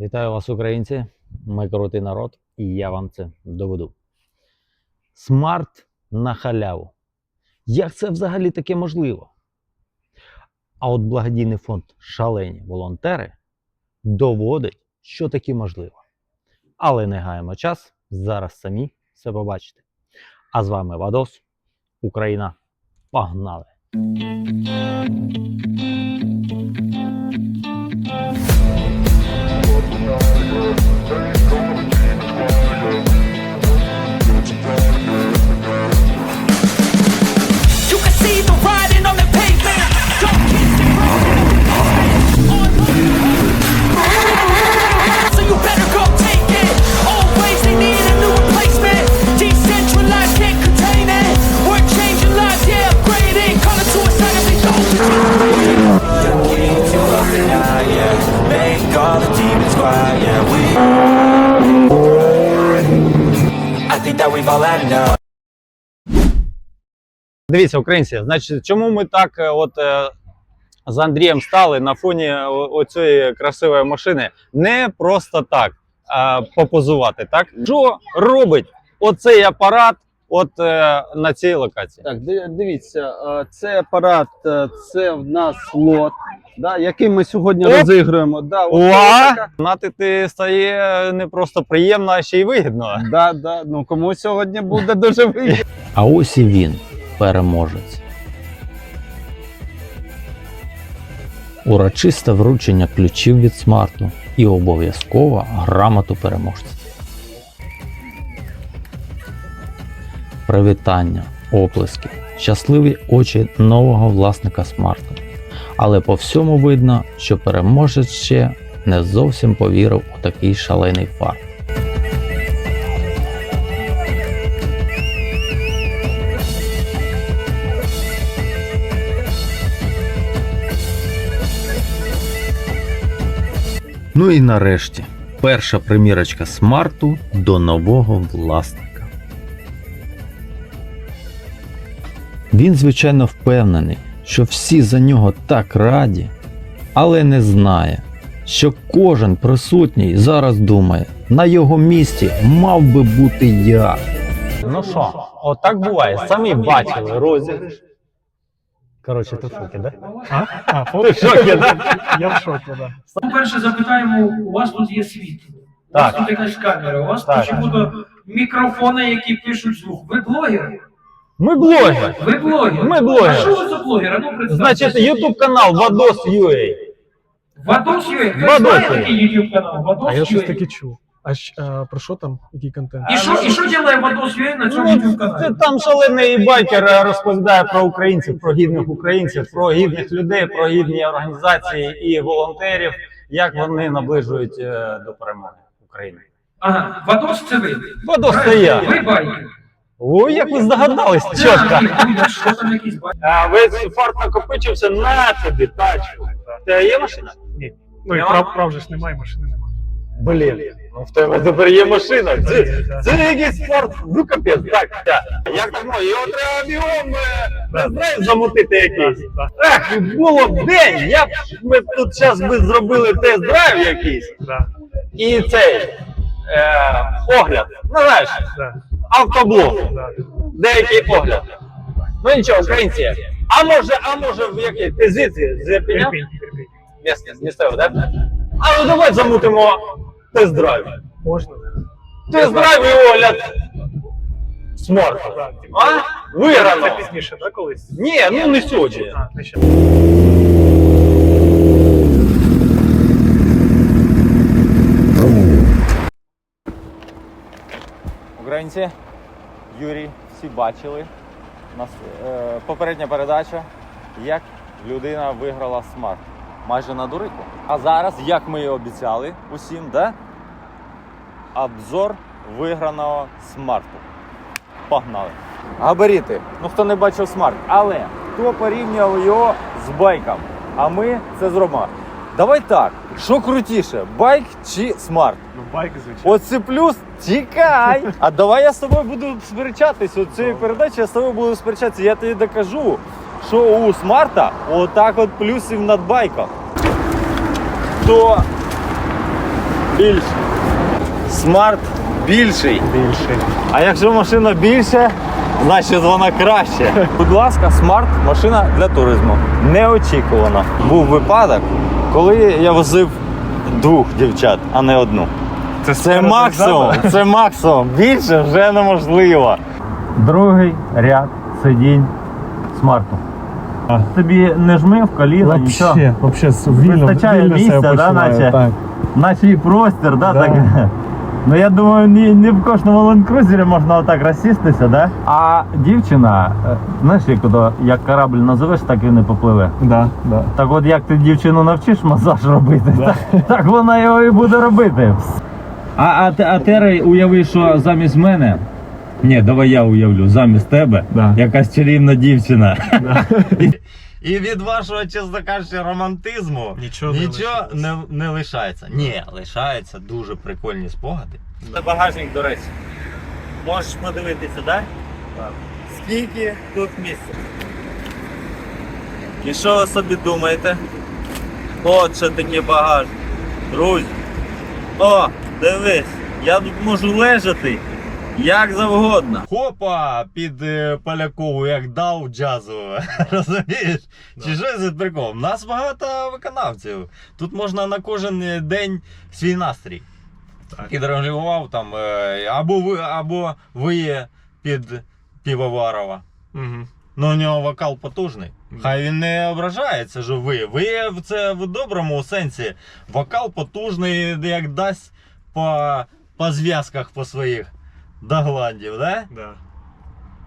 Вітаю вас, українці! Ми крутий народ, і я вам це доведу. Смарт на халяву. Як це взагалі таке можливо? А от благодійний фонд Шалені волонтери доводить, що таке можливо. Але не гаємо час, зараз самі все побачите. А з вами Вадос, Україна. Погнали! Дивіться, українці, значить, чому ми так е, от е, з Андрієм стали на фоні оцієї красивої машини? Не просто так а попозувати, так? Що робить оцей апарат от е, на цій локації? Так, дивіться, е, це апарат, е, це в нас лот, да, який ми сьогодні Оп! розігруємо. Да, така- стає не просто приємно, а ще й вигідно. Да, да, ну кому сьогодні буде дуже вигідно. А ось і він, переможець. Урочисте вручення ключів від смарту і обов'язкова грамоту переможця. Привітання, оплески, щасливі очі нового власника смарту. Але по всьому видно, що переможець ще не зовсім повірив у такий шалений фарт. Ну і нарешті, перша примірочка смарту до нового власника. Він, звичайно, впевнений, що всі за нього так раді, але не знає, що кожен присутній зараз думає, на його місці мав би бути я. Ну що, отак буває. Самі бачили розіграш. Коротше, ти в шокі, да? А? А, Ти в шокі, да? Я в шокі, да. По-перше, запитаємо, у вас тут є світло. У Так. вас тут якась камера, у вас Так. тут чому-то мікрофони, які пишуть звук. Ви блогер? Ми блогери. Ви блогер? Ми блогери. А що ви за блогер? А ну представте. Значить, YouTube канал Вадос UA. Вадос Юей. Хтось Вадос знає Юей. такий YouTube канал? Вадос А я щось Юей. таке чув. А а, про що там? Який контент? І що, і що ділає Вадос Юей на цьому Ну, каналі? там шалений байкер розповідає про українців, про гідних українців, про гідних людей, про гідні організації і волонтерів, як вони наближують е, до перемоги України. Ага, Вадос це ви. Вадос це я. Ви байкер. Ой, як ви здогадались, чітко. А весь фарт накопичився на тобі тачку. Це є машина? Ні. Ну і прав, прав же ж немає, машини. Блін, ну в тебе тепер є машина. Це, це якийсь спорт, ну капець, так. так. Як так можна? Його треба бігом, не знаю, замутити якийсь. Ех, було б день, я б, ми б тут зараз би зробили тест-драйв якийсь. І цей е, огляд. Ну знаєш, да, автоблок. Деякий огляд. Ну нічого, українці. А може, а може в якій? Ти звідси? З Ірпінь. Місцево, так? А ну давай замутимо тест-драйв. Можна? Тест-драйв і огляд. Смарт. А? Виграно. Це пізніше, так, колись? Ні, ну не сьогодні. А, не ще. Українці, Юрій, всі бачили. Нас, е, попередня передача, як людина виграла смарт. Майже на дурику. А зараз, як ми і обіцяли усім, да? обзор виграного смарту. Погнали. Габаріти. Ну хто не бачив смарт, але хто порівнював його з байком? А ми це зробимо. Давай так, що крутіше, байк чи смарт? Ну, байк, звичайно. Оце плюс тікай. А давай я з тобою буду сперечатись. Цієї передачі я з тобою буду сперечатися. Я тобі докажу, що у смарта отак от плюсів над байком. То більший. Смарт більший. Більше. А якщо машина більше, значить вона краще. Будь ласка, смарт машина для туризму. Неочікувано. Був випадок, коли я возив двох дівчат, а не одну. Це спереду максимум. Це максимум. Більше вже неможливо. Другий ряд сидінь смарту. Тобі не жми в коліна, нічого. Вообще, вообще вільно, Вистачає вільно місця, себе да, почуваю, наче? так. Наче і простір, да, Да. так. Ну я думаю, не, не в кожному лендкрузері можна отак розсістися, да? А дівчина, е, знаєш, як, ото, як корабль називеш, так і не попливе. Да, да. Так от як ти дівчину навчиш масаж робити, так, так вона його і буде робити. А, а, те- а Терей уяви, що замість мене. Ні, давай я уявлю, замість тебе Да. якась чарівна дівчина. І, і від вашого, чесно кажучи, романтизму Нічого не нічого лишилось. не, не лишається. Ні, лишаються дуже прикольні спогади. Це багажник, до речі. Можеш подивитися, так? Так. Скільки тут місця? І що ви собі думаєте? От що таке багажник. Друзі. О, дивись, я тут можу лежати як завгодно. Хопа, під е, Полякову, як дав джазову. Розумієш? Чи що це прикол? У нас багато виконавців. Тут можна на кожен е, день свій настрій. Так. Підрегулював там, е, або ви, або ви є під Півоварова. Угу. Ну, у нього вокал потужний. Хай він не ображається, що ви. Ви це в доброму сенсі. Вокал потужний, як дасть по, по зв'язках по своїх до гландів, да? Да.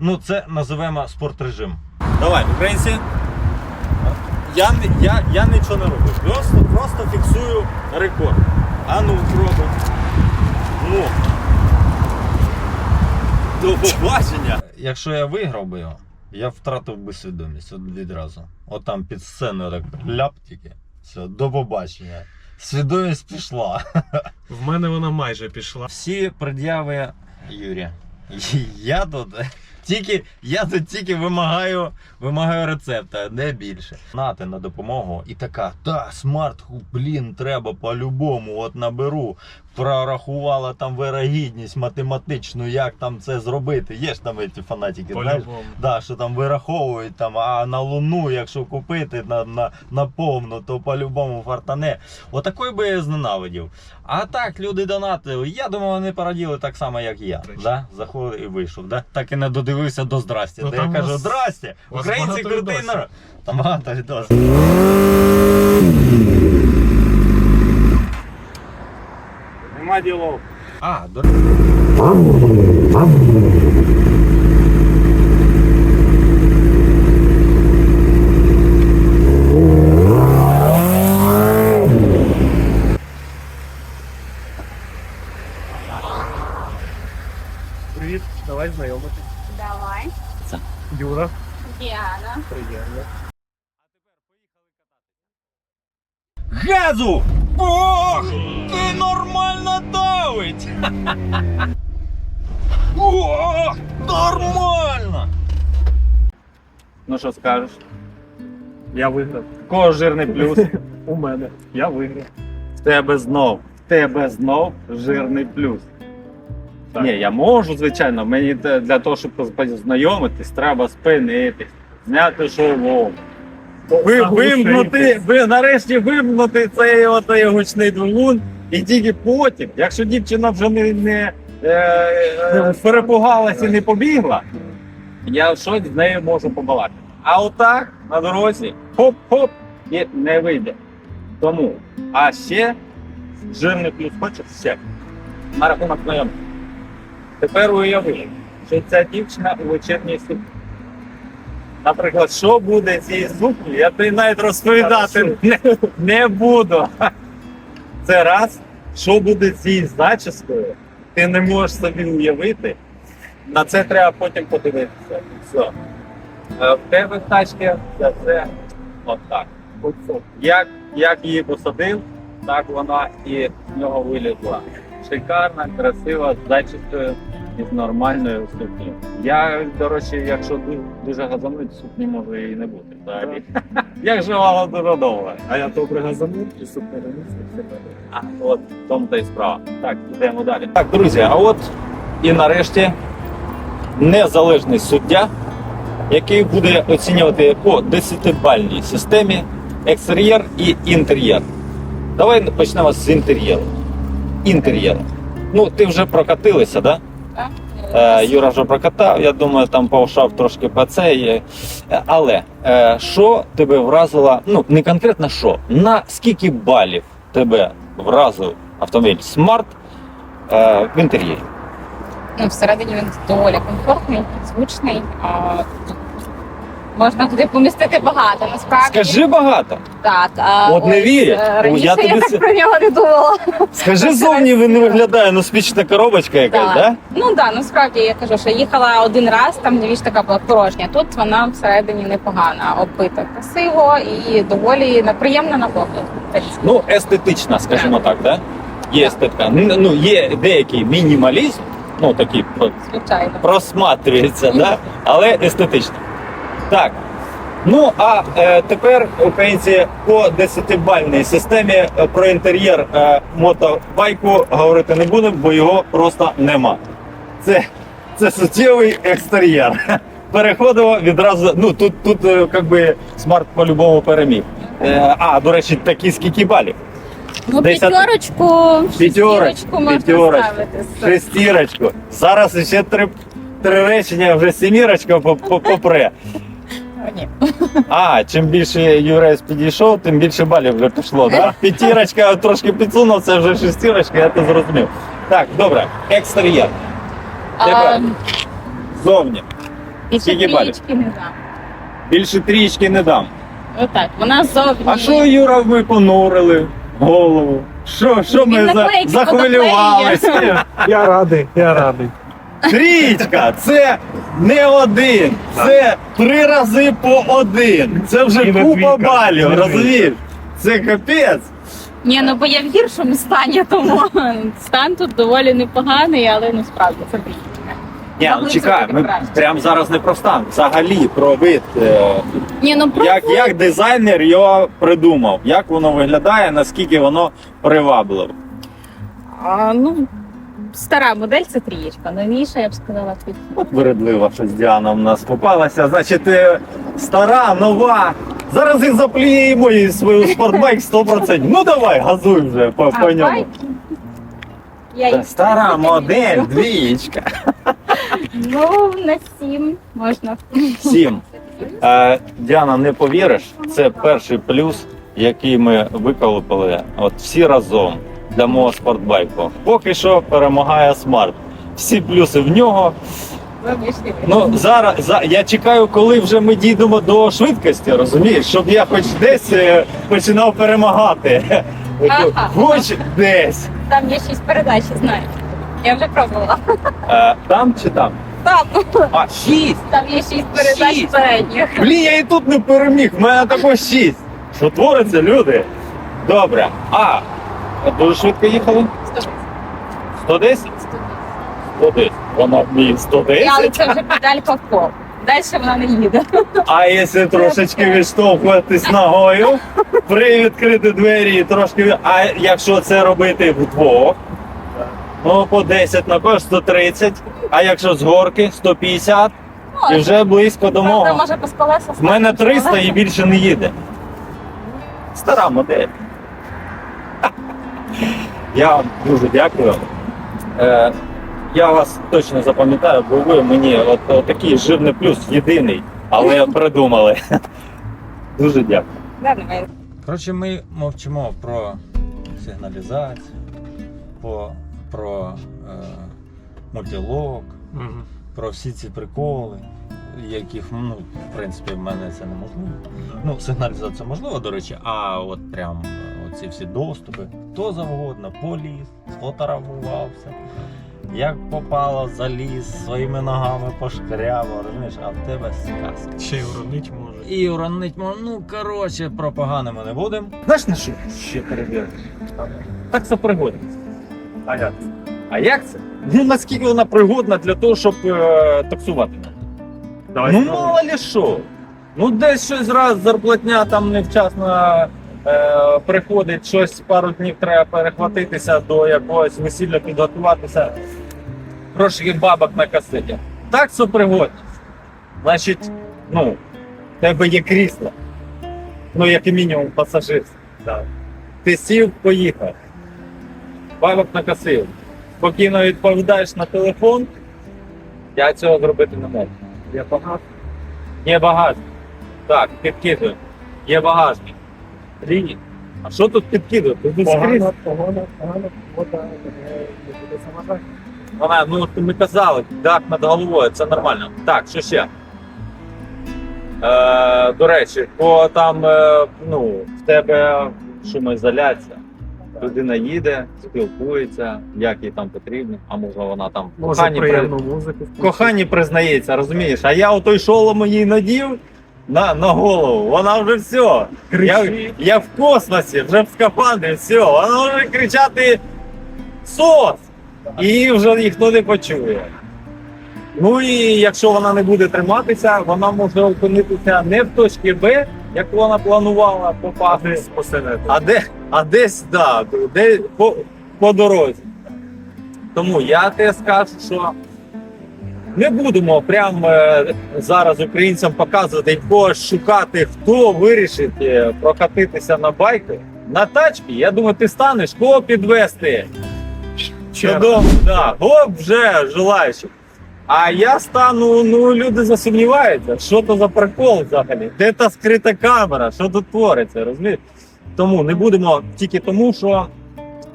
Ну, це називаємо спортрежим. Давай, українці. Я, я, я нічого не роблю. Просто, просто фіксую рекорд. А ну, пробуй. Ну. До побачення. Якщо я виграв би його, я втратив би свідомість от відразу. От там під сценою так ляп тільки. Все, до побачення. Свідомість пішла. В мене вона майже пішла. Всі пред'яви Юрія. Я тут тільки, я тут тільки вимагаю, вимагаю рецепта, не більше. Нати на допомогу і така, та смарт, блін, треба по-любому, от наберу. Прорахувала там вирогідність математичну, як там це зробити. Є ж там ці фанатики, знаєш? Да, що там вираховують, там, а на луну, якщо купити на, на, на повну, то по-любому фартане. Отакий би я зненавидів. А так, люди донатили. Я думаю, вони пораділи так само, як я. Да? Заходив і вийшов. Да? Так і не додивився до здрасті. Ну, де я там кажу, вас Українці багато крутий відосів. народ. Там багато відосів. Нема ділов. А, до Привіт, давай знайомитись. Давай. Юра, Діана. приємно. Газу! Ох! Ти нормально давить! Ох! Нормально! Ну що скажеш? Я виграв. Кого жирний плюс? У мене. Я виграв. В тебе знов. В тебе знов жирний плюс. Так. Ні, я можу, звичайно. Мені для того, щоб познайомитись, треба спинитись, зняти шолом. Ви, вимкнути, ви нарешті вимкнути цей отей гучний двигун, і тільки потім, якщо дівчина вже не, не е, е, перепугалась і не побігла, я щось з нею можу побалакати. А отак на дорозі хоп-хоп і не вийде. Тому, а ще жирний плюс хочеш ще на рахунок знайомих. Тепер уяви, що ця дівчина у вечірній сукні. Наприклад, що буде цій сукні, я тобі навіть розповідати не, не буду. Це раз, що буде з цією зачіскою, ти не можеш собі уявити. На це треба потім подивитися. Все. В тебе в тачці це отак. Як, як її посадив, так вона і з нього вилізла. Шикарна, красива, з зачіскою. Із нормальною сукнею. Я, до речі, якщо дуже газануть, сукні може і не бути взагалі. Як живала дуже довго. А я добре газанув і супер все А, от в тому та й справа. Так, йдемо далі. Так, друзі, а от і нарешті незалежний суддя, який буде оцінювати по 10-бальній системі екстер'єр і інтер'єр. Давай почнемо з інтер'єру. Інтер'єру. Ну, ти вже прокатилися, так? Да? Е, Юра вже прокатав, я думаю, там повшав трошки по це. є. Е, Але е, що тебе вразило, ну не конкретно що, на скільки балів тебе вразив автомобіль Smart е, в інтер'єрі? Ну, всередині він доволі комфортний, звучний. А, можна туди помістити багато, насправді. Скажи багато. Так, а От не вірю. е, О, Раніше я я, так про нього не думала. Скажи зовні він не виглядає, ну спічна коробочка якась, Так. да? Ну так, да, насправді я кажу, що їхала один раз, там дивіться така була порожня. Тут вона всередині непогана, оббита красиво і доволі неприємна на погляд. Ну, естетична, скажімо так, да? Є естетика. Ну, є деякий мінімалізм, ну такий Звичайно. просматрюється, да? але естетично. Так. Ну а е, тепер українці по 10-бальній системі е, про інтер'єр е, мотобайку говорити не будемо, бо його просто нема. Це, це суттєвий екстер'єр. Переходимо відразу. Ну тут, тут е, як би смарт по-любому переміг. Е, а, до речі, такі скільки балів? Ну, п'ятерочку, П'ятерочку, шестірочку можна ставити. Шестірочку. Зараз ще три, три речення, вже сімірочка по- по- попре. Ні. А, чим більше Юрес підійшов, тим більше балів вже пішло, так? Да? П'ятірочка трошки підсунув, це вже шестірочка, я це зрозумів. Так, добре, екстер'єр. Тепер зовні. більше скільки балів? трієчки не дам. Більше трічки не дам. Отак, вона зовні. А що, Юра, ми понурили голову? Що, що Він ми за, наклейки захвилювалися? Я радий, я радий. Трічка, це не один, це три рази по один. Це вже купа балів, розумієш? Це капець. Ні, ну бо я в гіршому стані, тому стан тут доволі непоганий, але ну справді це трішки. Ні, ну чекай, ми прямо зараз не про стан. Взагалі про вид. е, Ні, ну про Як, як дизайнер його придумав, як воно виглядає, наскільки воно привабливо. а, ну стара модель це трієчка. Новіша, я б сказала, тут. От вередлива щось Діана в нас попалася. Значить, е, стара, нова. Зараз і заплюємо і свою спортбайк 100%. Ну давай, газуй вже по, по ньому. Я їх Стара не модель, двічка. Ну, на сім можна. Сім. Е, Діана, не повіриш, це перший плюс, який ми виколупили от всі разом для мого спортбайку. Поки що перемагає смарт. Всі плюси в нього. Ну зараз за я чекаю, коли вже ми дійдемо до швидкості, розумієш, щоб я хоч десь е, починав перемагати. Ага. Хоч десь. Там є шість передач, я знаю. Я вже пробувала. Е, там чи там? Там, А, шість. там є шість передач Шість? передніх. Блін, я і тут не переміг, в мене також шість. Що твориться, люди? Добре. А, дуже швидко їхали? 110? 110. Вона вміє Але 110. це вже педалька в пол. Далі вона не їде. А якщо трошечки відштовхуватись ногою, привідкрити двері і трошки. А якщо це робити вдвох, ну по 10 на кожен 130, а якщо з горки 150 і вже близько до мого. може без колеса. В мене 300 і більше не їде. Стара модель. Я вам дуже дякую. Е, я вас точно запам'ятаю, бо ви мені от, от такий жирний плюс, єдиний, але придумали. Дуже дякую. Коротше, ми мовчимо про сигналізацію, по, про е, мультилок, Мгм. про всі ці приколи, яких, ну, в принципі, в мене це неможливо. Ну, сигналізація можливо, до речі, а от прям е, оці всі доступи, хто завгодно, поліз, сфотографувався, як попало, заліз, своїми ногами пошкрябав, розумієш, а в тебе сказка. Ще й уронить може. І уронить можна, ну коротше, про погане ми не будемо. Знаєш на що ще перевірити? Так це пригодиться. А як? А як це? Ну наскільки вона пригодна для того, щоб е, таксувати? Давай ну мало ли що. Ну десь щось раз зарплатня там невчасно приходить, щось пару днів треба перехватитися до якогось весілля, підготуватися. Трошки бабок на касеті. Так це пригодність. Значить, ну, в тебе є крісло. Ну, як і мінімум, пасажирство. Так. Ти сів, поїхав. Бабок накосив. Спокійно відповідаєш на телефон. Я цього зробити не можу. Я багато. Є багажник. Так, підкидуємо. Є багажник. Лінії. А що тут підкидувати? Тут скрізь. Погано, погано, погано, погода не не буде заважати. Вона, ну от ми казали, дах над головою, це нормально. Так, що ще? Е, до речі, по там, е, ну, в тебе шумоізоляція. Людина їде, спілкується, як їй там потрібно, а може вона там Може коханні, при... приємну музику. включити. коханні признається, розумієш? А я отой шолом їй надів на, на голову, вона вже все. Я, я в космосі, вже в скафандрі, все, вона може кричати СОС! І її вже ніхто не почує. Ну і якщо вона не буде триматися, вона може опинитися не в точці Б, як вона планувала попасти, а, де, а десь да, де, по, по дорозі. Тому я те скажу, що не будемо прямо е, зараз українцям показувати когось шукати, хто вирішить е, прокатитися на байки. На тачці, я думаю, ти станеш кого підвести додому. Да. Гоп вже желаючих. А я стану, ну люди засумніваються, що то за прикол взагалі, де та скрита камера, що тут твориться, розумієш? Тому не будемо тільки тому, що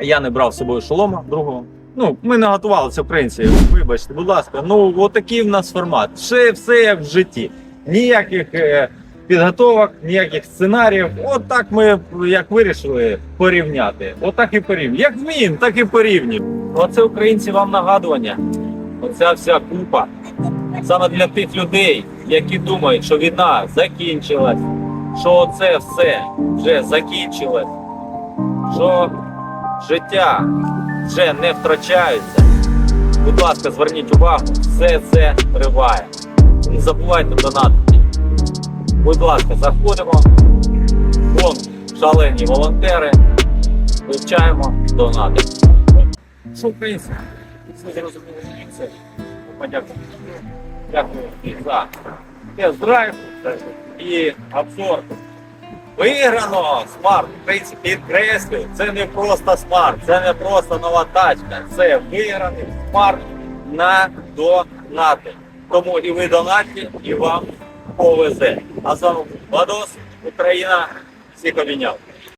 я не брав з собою шолома другого. Ну, ми не готувалися українці. Вибачте, будь ласка, ну отакий в нас формат. Все, все як в житті. Ніяких е, підготовок, ніяких сценаріїв. От так ми як вирішили порівняти. Отак і порівняємо. Як вміємо, так і порівнюємо. Оце українці вам нагадування. Оця вся купа. Саме для тих людей, які думають, що війна закінчилась, що це все вже закінчилось, що життя вже не втрачаються. Будь ласка, зверніть увагу, все це триває. Не забувайте донатити. Будь ласка, заходимо. Вон шалені волонтери. Вивчаємо донати. Що українці? Зрозуміли, що це. Подякую. Дякую і за тест-драйв і обзор. Виграно смарт. Українці підкреслюю, це не просто смарт, це не просто нова тачка. Це виграний смарт на донати. Тому і ви донатні, і вам повезе. А з вами був Україна, всіх обійняв.